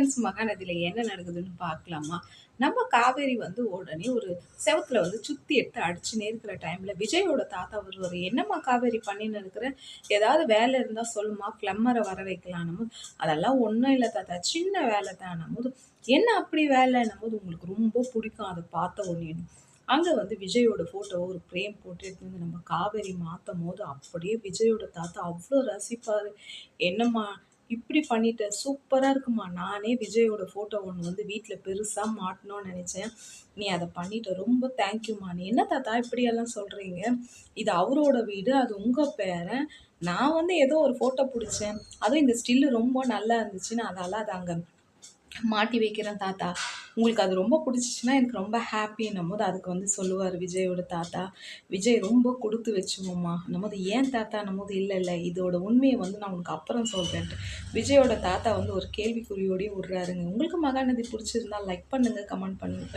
Friends மகாநதியில் என்ன நடக்குதுன்னு பார்க்கலாமா? நம்ம காவேரி வந்து உடனே ஒரு செவத்தில் வந்து சுற்றி எடுத்து அடிச்சுனே இருக்கிற டைமில் விஜயோட தாத்தா வருவார். என்னம்மா காவேரி பண்ணின்னு இருக்கிற? ஏதாவது வேலை இருந்தால் சொல்லுமா ப்ளம்மரை வர வைக்கலான்னு அதெல்லாம் ஒன்றும் இல்லை தாத்தா. சின்ன வேலை தான் போது என்ன அப்படி வேலைன்னும் போது உங்களுக்கு ரொம்ப பிடிக்கும். அதை பார்த்த ஒன்று அங்கே வந்து விஜயோட ஃபோட்டோ ஒரு ஃப்ரேம் போட்டு எடுத்து நம்ம காவேரி மாற்றும் போது அப்படியே விஜயோட தாத்தா அவ்வளோ ரசிப்பார். என்னம்மா இப்படி பண்ணிட்டேன். சூப்பராக இருக்குமா? நானே விஜயோட ஃபோட்டோ ஒன்று வந்து வீட்டில் பெருசாக மாட்டணும்னு நினச்சேன். நீ அதை பண்ணிட்ட ரொம்ப தேங்க்யூம்மா நீ என்ன தாத்தா இப்படியெல்லாம் சொல்கிறீங்க இது அவரோட வீடு அது உங்கள் பேரன். நான் வந்து ஏதோ ஒரு ஃபோட்டோ பிடிச்சேன். அதுவும் இந்த ஸ்டில்லு ரொம்ப நல்லா இருந்துச்சுன்னு அதால் அதை அங்கே மாட்டி வைக்கிறேன் தாத்தா. உங்களுக்கு அது ரொம்ப பிடிச்சிச்சின்னா எனக்கு ரொம்ப ஹாப்பின்னும் போது அதுக்கு வந்து சொல்லுவார் விஜயோட தாத்தா. விஜய் ரொம்ப கொடுத்து வச்சுவோம்மா நம்மது ஏன் தாத்தா? நம்மது இல்லை இல்லை. இதோட உண்மையை வந்து நான் உனக்கு அப்புறம் சொல்கிறேன்ட்டு விஜயோட தாத்தா வந்து ஒரு கேள்விக்குறியோடய விட்றாருங்க. உங்களுக்கு மகாநதி பிடிச்சிருந்தா லைக் பண்ணுங்கள் கமெண்ட் பண்ணுங்கள்